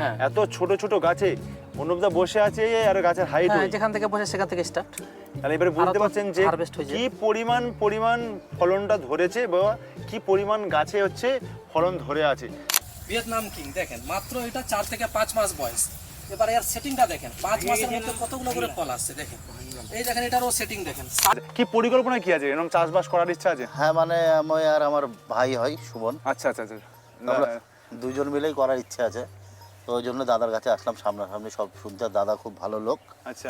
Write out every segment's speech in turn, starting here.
হ্যাঁ। এত ছোট ছোট গাছে অনুপদা বসে আছে আর গাছের হাইট হ্যাঁ যেখান থেকে বসে সেখান থেকে স্টার্ট তাহলে এবারে বুঝতে পারছেন যে। কি পরিমাণ পরিমাণ ফলনটা ধরেছে বা কি পরিমাণ গাছে হচ্ছে ফলন ধরে আছে। ভিয়েতনাম কিং দেখেন মাত্র এটা চার থেকে পাঁচ মাস বয়স। এবারে এর সেটিংটা দেখেন পাঁচ মাসের মধ্যে কতগুলো করে ফল আসছে দেখেন। এই দেখেন এটারও সেটিং দেখেন। কি পরিকল্পনা কি আছে? এরকম চাষবাস করার ইচ্ছা আছে? হ্যাঁ মানে আমি আর আমার ভাই হয় সুমন। আচ্ছা আচ্ছা আচ্ছা। দুজন মিলেই করার ইচ্ছে আছে। তো ওই জন্য দাদার কাছে আসলাম সামনাসামনি। সব শুনতে দাদা খুব ভালো লোক। আচ্ছা।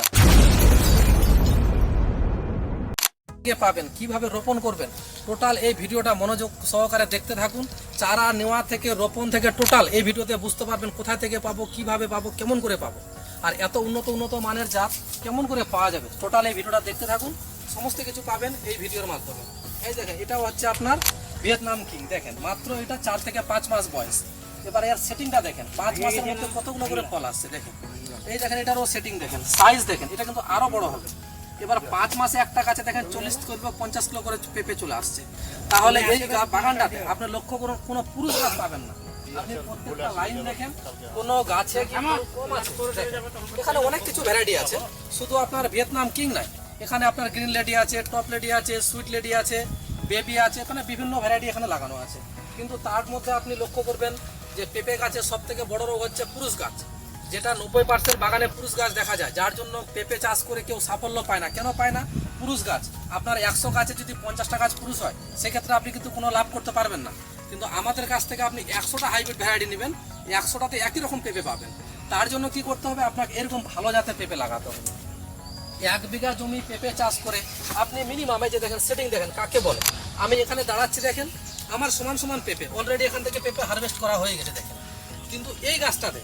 পাবেন? কীভাবে রোপণ করবেন? টোটাল এই ভিডিওটা মনোযোগ সহকারে দেখতে থাকুন। চারা নেওয়া থেকে রোপণ থেকে টোটাল এই ভিডিওতে বুঝতে পারবেন কোথায় থেকে পাবো কীভাবে পাবো কেমন করে পাবো। আর এত উন্নত উন্নত মানের জাত কেমন করে পাওয়া যাবে? টোটাল এই ভিডিওটা দেখতে থাকুন। সমস্ত কিছু পাবেন এই ভিডিওর মাধ্যমে। এই দেখেন এটাও হচ্ছে আপনার ভিয়েতনাম কিং। দেখেন মাত্র এটা চার থেকে পাঁচ মাস বয়স। এবার এর সেটিংটা দেখেন। পাঁচ মাসের মধ্যে কতগুলো করে ফল আসছে দেখেন। এই দেখেন এটারও সেটিং দেখেন। সাইজ দেখেন এটা কিন্তু আরও বড় হবে। এবার পাঁচ মাসে একটা গাছে দেখেন চল্লিশ করবে পঞ্চাশ কিলো করে পেঁপে চলে আসছে। তাহলে এই বাগানটাতে আপনি লক্ষ্য করুন কোনো পুরুষ গাছ পাবেন না। আপনি প্রত্যেকটা লাইন দেখেন কোনো গাছে। এখানে অনেক কিছু ভ্যারাইটি আছে। শুধু আপনার ভিয়েতনাম কিং নাই এখানে আপনার গ্রিন লেডি আছে টপ লেডি আছে সুইট লেডি আছে বেবি আছে এখানে বিভিন্ন ভ্যারাইটি এখানে লাগানো আছে। কিন্তু তার মধ্যে আপনি লক্ষ্য করবেন যে পেঁপে গাছের সব থেকে বড় রোগ হচ্ছে পুরুষ গাছ, যেটা নব্বই পার্সেন্ট বাগানে পুরুষ গাছ দেখা যায়, যার জন্য পেঁপে চাষ করে কেউ সাফল্য পায় না। কেন পায় না? পুরুষ গাছ, আপনার একশো গাছে যদি পঞ্চাশটা গাছ পুরুষ হয়, সেক্ষেত্রে আপনি কিন্তু কোনো লাভ করতে পারবেন না। কিন্তু আমাদের কাছ থেকে আপনি একশোটা হাইব্রিড ভ্যারাইটি নেবেন একশোটাতে একই রকম পেঁপে পাবেন। তার জন্য কি করতে হবে? আপনাকে এরকম ভালো জাতের পেঁপে লাগাতে হবে। এক বিঘা জমি পেঁপে চাষ করে আপনি মিনিমাম যে দেখেন সেটিং দেখেন, কাকে বলে? আমি এখানে দাঁড়াচ্ছি দেখেন আমার সমান সমান পেঁপে অলরেডি এখান থেকে পেঁপে হারভেস্ট করা হয়ে গেছে দেখেন। কিন্তু এই গাছটাতে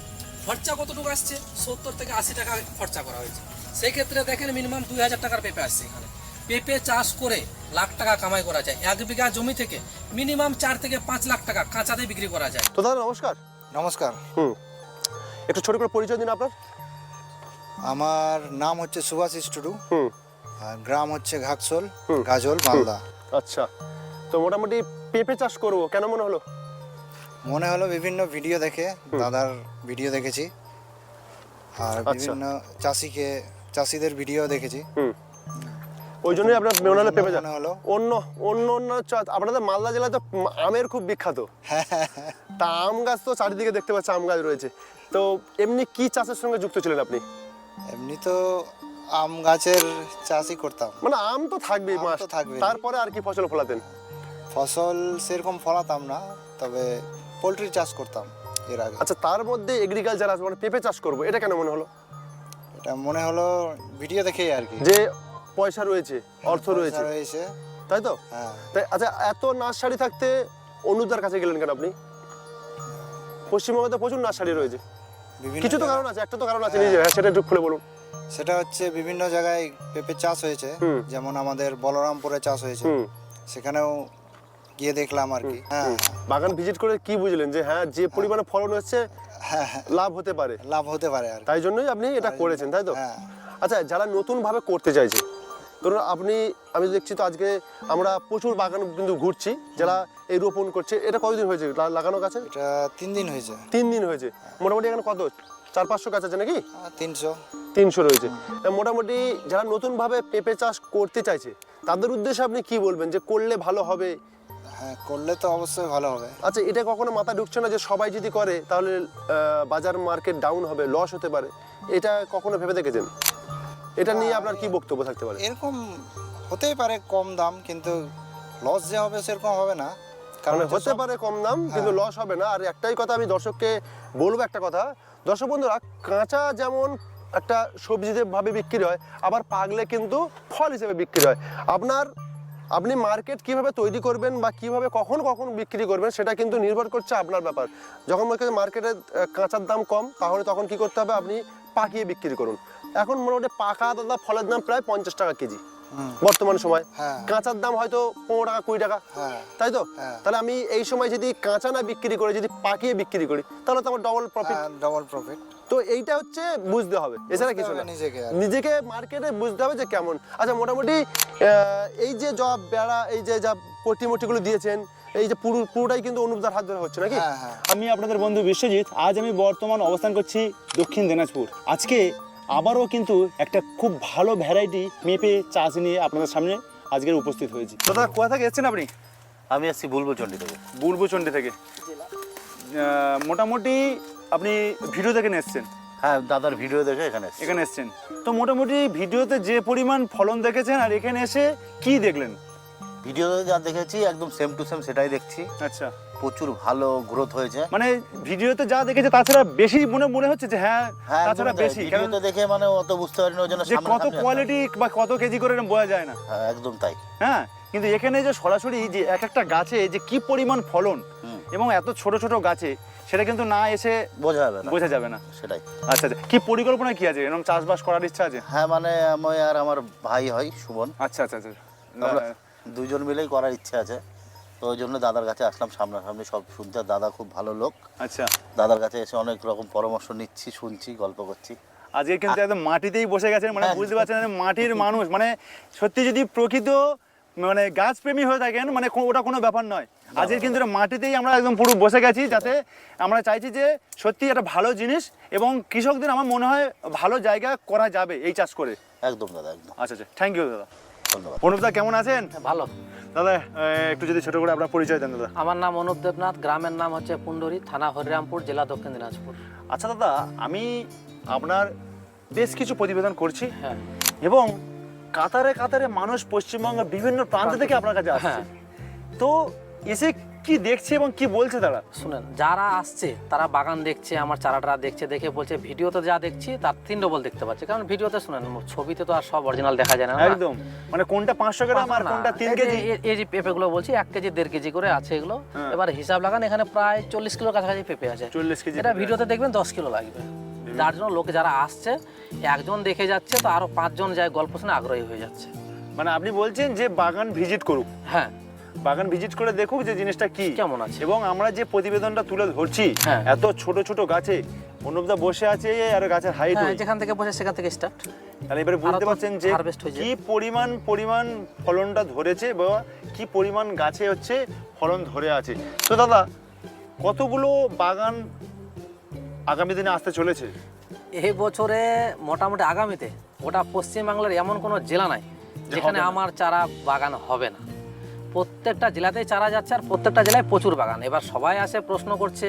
খরচা কতটুকু আসছে? সত্তর থেকে আশি টাকা খরচা করা হয়েছে। সেই ক্ষেত্রে দেখেন মিনিমাম দুই হাজার টাকার পেঁপে আসছে এখানে। পেঁপে চাষ করে লাখ টাকা কামাই করা যায়। এক বিঘা জমি থেকে মিনিমাম চার থেকে পাঁচ লাখ টাকা কাঁচাতে বিক্রি করা যায়। তো দাদা নমস্কার। নমস্কার। হুম। একটু ছোট করে পরিচয় দিন আপনার। আমার নাম হচ্ছে সুভাষিস টুডু। হুম। আর গ্রাম হচ্ছে ঘাটসোল হুম। গাজল মালদা আচ্ছা। তো মোটামুটি পেঁপে চাষ করব কেন মনে হলো? মনে হলো বিভিন্ন ভিডিও দেখে দাদার ভিডিও দেখেছি। আর আচ্ছা। বিভিন্ন চাষিকে চাষিদের ভিডিও দেখেছি। ওই জন্যই আপনার হলো পেঁপে চাষ। হলো। অন্য অন্য অন্য আপনাদের মালদা জেলায় তো আমের খুব বিখ্যাত। তা আম গাছ তো চারিদিকে দেখতে পাচ্ছি আম গাছ রয়েছে। তো এমনি কি চাষের সঙ্গে যুক্ত ছিলেন আপনি? এমনি তো আম গাছের চাষই করতাম। মানে আম তো থাকবেই মাস তো থাকবেই। তারপরে আর কি ফসল ফলাতেন? ফসল সেরকম ফলাতাম না তবে পোলট্রি চাষ করতাম এর আগে। আচ্ছা তার মধ্যে এগ্রিকালচার আছে মানে পেঁপে চাষ করব এটা কেন মনে হলো? এটা মনে হলো ভিডিও দেখেই আর কি। যে পয়সা রয়েছে অর্থ রয়েছে। রয়েছে। তাই তো? হ্যাঁ। তাই আচ্ছা এত নার্সারি থাকতে অনুদার কাছে গেলেন কেন আপনি? পশ্চিমবঙ্গে তো প্রচুর নার্সারি রয়েছে। কিছু তো কারণ আছে একটা তো কারণ আছে নিজে হ্যাঁ। সেটা একটু খুলে বলুন। সেটা হচ্ছে বিভিন্ন জায়গায় পেঁপে চাষ হয়েছে যেমন আমাদের বলরামপুরে চাষ হয়েছে। সেখানেও গিয়ে দেখলাম আর কি। হ্যাঁ। বাগান ভিজিট করে কি বুঝলেন? যে হ্যাঁ যে পরিমাণে ফলন হচ্ছে হ্যাঁ হ্যাঁ, লাভ হতে পারে। লাভ হতে পারে আর তাই জন্যই আপনি এটা করেছেন তাই তো? হ্যাঁ। আচ্ছা যারা নতুন ভাবে করতে চাইছে ধরুন আপনি আমি দেখছি তো আজকে আমরা প্রচুর বাগান কিন্তু ঘুরছি যারা এই রোপণ করছে এটা কতদিন হয়েছে? লাগানো গাছে? এটা তিন দিন হয়েছে। তিন দিন হয়েছে। মোটামুটি এখানে কত? চার পাঁচশো গাছ আছে নাকি? তিনশো। তিনশো রয়েছে। মোটামুটি যারা নতুনভাবে পেঁপে চাষ করতে চাইছে তাদের উদ্দেশ্যে আপনি কি বলবেন? যে করলে ভালো হবে হ্যাঁ করলে তো অবশ্যই ভালো হবে। আচ্ছা এটা কখনো মাথা ঢুকছে না যে সবাই যদি করে তাহলে বাজার মার্কেট ডাউন হবে লস হতে পারে। এটা কখনো ভেবে দেখেছেন? এটা নিয়ে আপনার কি বক্তব্য থাকতে পারে? এরকম হতেই পারে কম দাম কিন্তু লস যে হবে সেরকম হবে না। কারণ কারণ হতে পারে কম দাম কিন্তু লস হবে না। আর একটাই কথা আমি দর্শককে বলব একটা কথা। দর্শক বন্ধুরা কাঁচা যেমন একটা সবজিতে ভাবে বিক্রি হয় আবার পাগলে কিন্তু ফল হিসেবে বিক্রি হয়। আপনার আপনি মার্কেট কীভাবে তৈরি করবেন বা কীভাবে কখন কখন বিক্রি করবেন সেটা কিন্তু নির্ভর করছে আপনার ব্যাপার। যখন মনে করেন মার্কেটে কাঁচার দাম কম তাহলে তখন কি করতে হবে? আপনি পাকিয়ে বিক্রি করুন। এখন মোটামুটি পাকা দাদা ফলের দাম প্রায় পঞ্চাশ টাকা কেজি বর্তমান সময়। হ্যাঁ। কাঁচার দাম হয়তো পনেরো টাকা কুড়ি টাকা। হ্যাঁ। তাই তো? হ্যাঁ। তাহলে আমি এই সময় যদি কাঁচা না বিক্রি করে যদি পাকিয়ে বিক্রি করি তাহলে তো আমার ডবল প্রফিট ডবল প্রফিট তো এইটা হচ্ছে বুঝতে হবে। এছাড়া কিছু না। নিজেকে নিজেকে মার্কেটে বুঝতে হবে যে কেমন। আচ্ছা মোটামুটি আহ, এই যে যা বেড়া এই যে যা পটিমটিগুলো দিয়েছেন এই যে পুরো পুরোটাই কিন্তু অনুপদার হাত ধরে হচ্ছে নাকি? হ্যাঁ হ্যাঁ। আমি আপনাদের বন্ধু বিশ্বজিৎ আজ আমি বর্তমান অবস্থান করছি দক্ষিণ দিনাজপুর। আজকে আবারও কিন্তু একটা খুব ভালো ভ্যারাইটি মেপে চাষ নিয়ে আপনাদের সামনে আজকের উপস্থিত হয়েছি। দাদা কোথা থেকে এসেছেন আপনি? আমি আসছি বুলবুল চণ্ডী থেকে বুলবুচন্ডি থেকে। আহ, মোটামুটি আপনি ভিডিও দেখে এসছেন? হ্যাঁ দাদার ভিডিও দেখে এখানে এখানে এসছেন। তো মোটামুটি ভিডিওতে যে পরিমাণ ফলন দেখেছেন আর এখানে এসে কি দেখলেন? ভিডিওতে যা দেখেছি একদম সেম টু সেম সেটাই দেখছি। আচ্ছা। প্রচুর ভালো গ্রোথ হয়েছে। মানে ভিডিওতে যা দেখেছে তাছাড়া বেশি মনে মনে হচ্ছে যে হ্যাঁ হ্যাঁ তাছাড়া বেশি। কারণ ভিডিওতে দেখে মানে অত বুঝতে পারিনি ওই জন্য কত কোয়ালিটি বা কত কেজি করে বোঝা যায় না। হ্যাঁ একদম তাই। হ্যাঁ কিন্তু এখানে যে সরাসরি যে এক একটা গাছে যে কি পরিমাণ ফলন এবং এত ছোট ছোট গাছে সেটা কিন্তু না এসে বোঝা যাবে না। বোঝা যাবে না। সেটাই। আচ্ছা আচ্ছা। কি পরিকল্পনা কি আছে? এরকম চাষবাস করার ইচ্ছা আছে? হ্যাঁ মানে আমি আর আমার ভাই হয় সুবন। আচ্ছা আচ্ছা আচ্ছা। আমরা দুজন মিলেই করার ইচ্ছা আছে। তো ওই জন্য দাদার কাছে আসলাম সামনাসামনি সব শুনতে দাদা খুব ভালো লোক। আচ্ছা। দাদার কাছে এসে অনেক রকম পরামর্শ নিচ্ছি শুনছি গল্প করছি। আজকে কিন্তু একদম মাটিতেই বসে গেছেন মানে হ্যাঁ। বুঝতে পারছেন মাটির মানুষ। মানে সত্যি যদি প্রকৃত মানে গাছ প্রেমী হয়ে থাকেন মানে ওটা কোনো ব্যাপার নয়। আজকে কিন্তু মাটিতেই আমরা একদম পুরো বসে গেছি যাতে আমরা চাইছি যে সত্যি একটা ভালো জিনিস এবং কৃষকদের আমার মনে হয় ভালো জায়গা করা যাবে এই চাষ করে। একদম দাদা একদম। আচ্ছা আচ্ছা থ্যাংক ইউ দাদা। ধন্যবাদ। অনুপদা কেমন আছেন? ভালো। দাদা একটু যদি ছোট করে আপনার পরিচয় দেন দাদা। আমার নাম অনুপ দেবনাথ গ্রামের নাম হচ্ছে পুন্ডরি থানা হরিরামপুর জেলা দক্ষিণ দিনাজপুর। আচ্ছা দাদা আমি আপনার বেশ কিছু প্রতিবেদন করছি হ্যাঁ। এবং কাতারে কাতারে মানুষ পশ্চিমবঙ্গের বিভিন্ন প্রান্ত থেকে আপনার কাছে আসছে। হ্যাঁ। তো এসে কি দেখছে এবং কি বলছে তারা? শুনেন যারা আসছে তারা বাগান দেখছে আমার চারাটা দেখছে দেখে বলছে ভিডিওতে যা দেখছি তার তিন ডবল দেখতে পাচ্ছে। কারণ ভিডিওতে শুনেন ছবিতে তো আর সব অরিজিনাল দেখা যায় না একদম। মানে কোনটা পাঁচশো গ্রাম আর কোনটা তিন কেজি? এই- এই যে পেঁপেগুলো বলছি এক কেজি দেড় কেজি করে আছে এগুলো। হ্যাঁ। এবার হিসাব লাগান এখানে প্রায় চল্লিশ কিলোর কাছাকাছি পেঁপে আছে। চল্লিশ কেজি এটা ভিডিওতে দেখবেন দশ কিলো লাগবে। যার জন্য লোকে যারা আসছে একজন দেখে যাচ্ছে তো আরও পাঁচজন যায় গল্প শুনে আগ্রহী হয়ে যাচ্ছে। মানে আপনি বলছেন যে বাগান ভিজিট করুক। হ্যাঁ। বাগান ভিজিট করে দেখুক যে জিনিসটা কি। কেমন আছে। এবং আমরা যে প্রতিবেদনটা তুলে ধরছি হ্যাঁ। এত ছোট ছোট গাছে অনুপদা বসে আছে আর গাছের হাইট হ্যাঁ যেখান থেকে বসে সেখান থেকে স্টার্ট তাহলে এবারে বুঝতে পারছেন যে। কি পরিমাণ পরিমাণ ফলনটা ধরেছে বা কি পরিমাণ গাছে হচ্ছে ফলন ধরে আছে। তো দাদা কতগুলো বাগান আগামী দিনে আসতে চলেছে? এই বছরে মোটামুটি আগামীতে ওটা পশ্চিমবাংলার এমন কোনো জেলা নাই যেখানে আমার চারা বাগান হবে না। প্রত্যেকটা জেলাতেই চারা যাচ্ছে আর প্রত্যেকটা জেলায় প্রচুর বাগান। এবার সবাই আসে প্রশ্ন করছে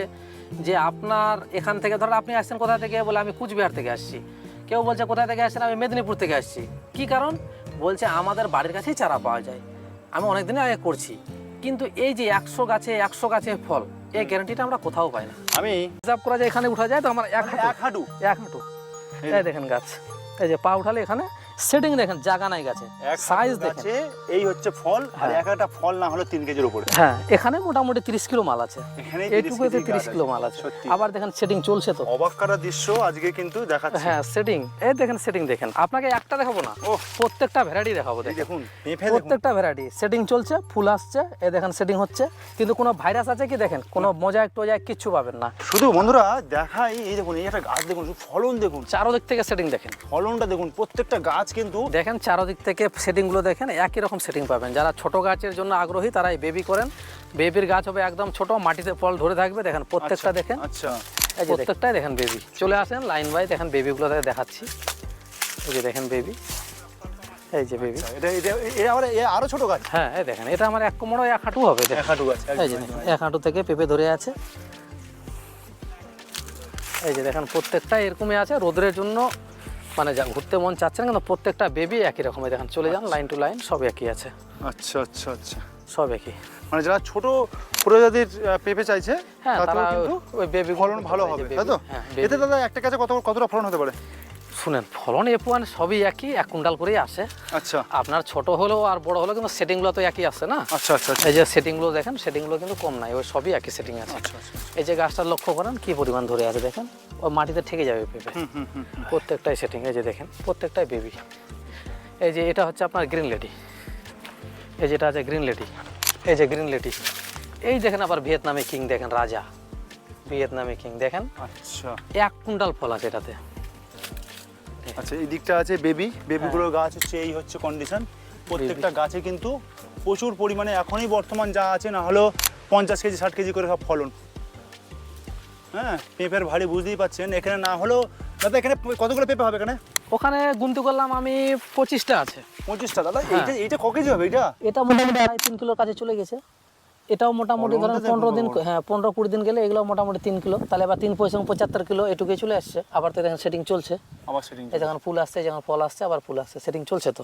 যে আপনার এখান থেকে ধরো আপনি আসছেন কোথা থেকে বলে আমি কুচবিহার থেকে আসছি। কেউ বলছে কোথা থেকে আসছেন? আমি মেদিনীপুর থেকে আসছি। কি কারণ? বলছে আমাদের বাড়ির কাছেই চারা পাওয়া যায়। আমি অনেকদিন আগে করছি। কিন্তু এই যে একশো গাছে একশো গাছে ফল এই গ্যারান্টিটা আমরা কোথাও পাই না। আমি হিসাব করা যায় এখানে উঠা যায় তো আমার এক হাঁটু। এক হাঁটু। এক হাঁটু। এই দেখেন গাছ। এই যে পা উঠালে এখানে সেটিং দেখেন জায়গা নাই গাছে। সাইজ দেখেন। এই হচ্ছে ফল আর হ্যাঁ। এক একটা ফল না হলে তিন কেজির উপরে। হ্যাঁ এখানে মোটামুটি তিরিশ কিলো মাল আছে। এইটুকুতে তিরিশ কিলো মাল আছে। আবার দেখেন সেটিং চলছে তো। অবাক করা দৃশ্য আজকে কিন্তু দেখাচ্ছে। হ্যাঁ সেটিং এই দেখেন সেটিং দেখেন। আপনাকে একটা দেখাবো না। প্রত্যেকটা ভ্যারাইটি দেখাবো দেখুন। প্রত্যেকটা ভ্যারাইটি সেটিং চলছে ফুল আসছে এই দেখেন সেটিং হচ্ছে। কিন্তু কোনো ভাইরাস আছে কি দেখেন? কোনো মজা একটু যায় কিচ্ছু পাবেন না। শুধু বন্ধুরা দেখাই এই দেখুন এই একটা গাছ দেখুন ফলন দেখুন। চারোদিক থেকে সেটিং দেখেন। ফলনটা দেখুন প্রত্যেকটা গাছ কিন্তু দেখেন চারোদিক থেকে সেটিংগুলো দেখেন একই রকম সেটিং পাবেন। যারা ছোট গাছের জন্য আগ্রহী তারা এই বেবি করেন। বেবির গাছ হবে একদম ছোট মাটিতে ফল ধরে থাকবে। দেখেন প্রত্যেকটা দেখেন আচ্ছা। এই প্রত্যেকটাই দেখেন বেবি চলে আসেন লাইন বাই দেখেন বেবিগুলো দেখাচ্ছি। এই যে দেখেন বেবি এই যে বেবি এটা এটা এ আবার এ আরও ছোট গাছ? হ্যাঁ এই দেখেন এটা আমার এক কোমরও এক হাঁটু হবে। এক হাঁটু গাছ এই যে এক হাঁটু থেকে পেঁপে ধরে আছে। এই যে দেখেন প্রত্যেকটা এরকমই আছে। রোদের জন্য মানে যা ঘুরতে মন চাচ্ছে না কিন্তু প্রত্যেকটা বেবি একই রকমের। দেখেন চলে যান লাইন টু লাইন সব একই আছে। আচ্ছা আচ্ছা আচ্ছা। সব একই। মানে যারা ছোট প্রজাতির পেঁপে চাইছে হ্যাঁ তাতেও তারা কিন্তু ওই বেবি ফলন ভালো হবে তাই তো? হ্যাঁ এতে দাদা একটা কাছে কত কতটা ফলন হতে পারে? শুনেন ফলন এফ ওয়ান সবই একই এক কুইন্টাল করেই আসে। আচ্ছা। আপনার ছোট হলেও আর বড় হলেও কিন্তু সেটিংগুলো তো একই আসে না? আচ্ছা আচ্ছা আচ্ছা। এই যে সেটিংগুলো দেখেন সেটিংগুলো কিন্তু কম নাই ওই সবই একই সেটিং আছে। আচ্ছা আচ্ছা এই যে গাছটা লক্ষ্য করেন কি পরিমাণ ধরে আছে দেখেন? ও মাটিতে ঠেকে যাবে পেঁপে। হুম হুম হুম প্রত্যেকটাই সেটিং এই যে দেখেন প্রত্যেকটাই বেবি এই যে এটা হচ্ছে আপনার গ্রিন লেডি এই যেটা আছে গ্রিন লেডি এই যে গ্রিন লেডি এই দেখেন আবার ভিয়েতনামি কিং দেখেন রাজা। ভিয়েতনামি কিং দেখেন। আচ্ছা। এক কুইন্টাল ফল আছে এটাতে। আচ্ছা এই দিকটা আছে বেবি বেবিগুলোর গাছ হচ্ছে এই হচ্ছে কন্ডিশন প্রত্যেকটা গাছে কিন্তু প্রচুর পরিমাণে এখনই বর্তমান যা আছে না হলো পঞ্চাশ কেজি ষাট কেজি করে সব ফলন। হ্যাঁ পেঁপের ভারী বুঝতেই পাচ্ছেন এখানে না হলেও দাদা এখানে কতগুলো পেঁপে হবে এখানে? ওখানে গুনতে করলাম আমি পঁচিশটা আছে। পঁচিশটা দাদা হ্যাঁ। এইটা এইটা ক কেজি হবে এটা? এটা মোটামুটি আড়াই তিন কিলোর কাছে চলে গেছে। এটাও মোটামুটি ধরেন পনেরো দিন হ্যাঁ পনেরো কুড়ি দিন গেলে এগুলো মোটামুটি তিন কিলো। তাহলে আবার তিন পয়সা পঁচাত্তর কিলো এটুকুই চলে আসছে। আবার তো দেখেন সেটিং চলছে। আবার সেটিং এই যখন ফুল আসছে যখন ফল আসছে আবার ফুল আসছে। সেটিং চলছে তো।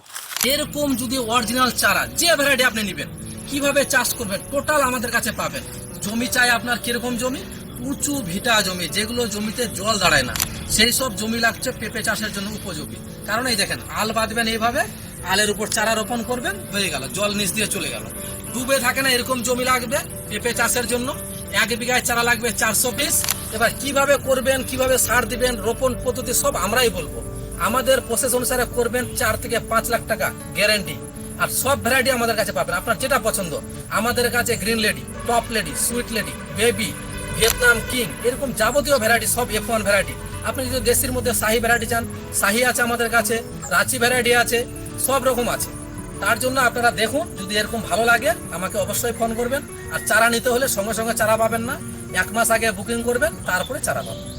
এরকম যদি অরিজিনাল চারা যে ভ্যারাইটি আপনি নেবেন কীভাবে চাষ করবেন টোটাল আমাদের কাছে পাবেন। জমি চাই আপনার কীরকম জমি? উঁচু ভিটা জমি যেগুলো জমিতে জল দাঁড়ায় না। সেই সব জমি লাগছে পেঁপে চাষের জন্য উপযোগী। কারণ এই দেখেন আল বাঁধবেন এইভাবে আলের উপর চারা রোপণ করবেন, হয়ে গেল, জল নিচ দিয়ে চলে গেল। ডুবে থাকে না এরকম জমি লাগবে পেঁপে চাষের জন্য। এক বিঘায় চারা লাগবে চারশো পিস। এবার কীভাবে করবেন, কীভাবে সার দিবেন, রোপণ পদ্ধতি সব আমরাই বলব। আমাদের প্রসেস অনুসারে করবেন চার থেকে পাঁচ লাখ টাকা গ্যারান্টি আর সব ভ্যারাইটি আমাদের কাছে পাবেন। আপনার যেটা পছন্দ। আমাদের কাছে green lady top lady sweet lady baby Vietnam king এরকম যাবতীয় ভ্যারাইটি সব এফ ওয়ান ভ্যারাইটি আপনি যদি দেশের মধ্যে শাহি ভ্যারাইটি চান, শাহি আছে আমাদের কাছে, রাঁচি ভ্যারাইটি আছে সব রকম আছে। তার জন্য আপনারা দেখুন, যদি এরকম ভালো লাগে, আমাকে অবশ্যই ফোন করবেন। আর চারা নিতে হলে সঙ্গে সঙ্গে চারা পাবেন না। এক মাস আগে বুকিং করবেন, তারপরে চারা পাবেন।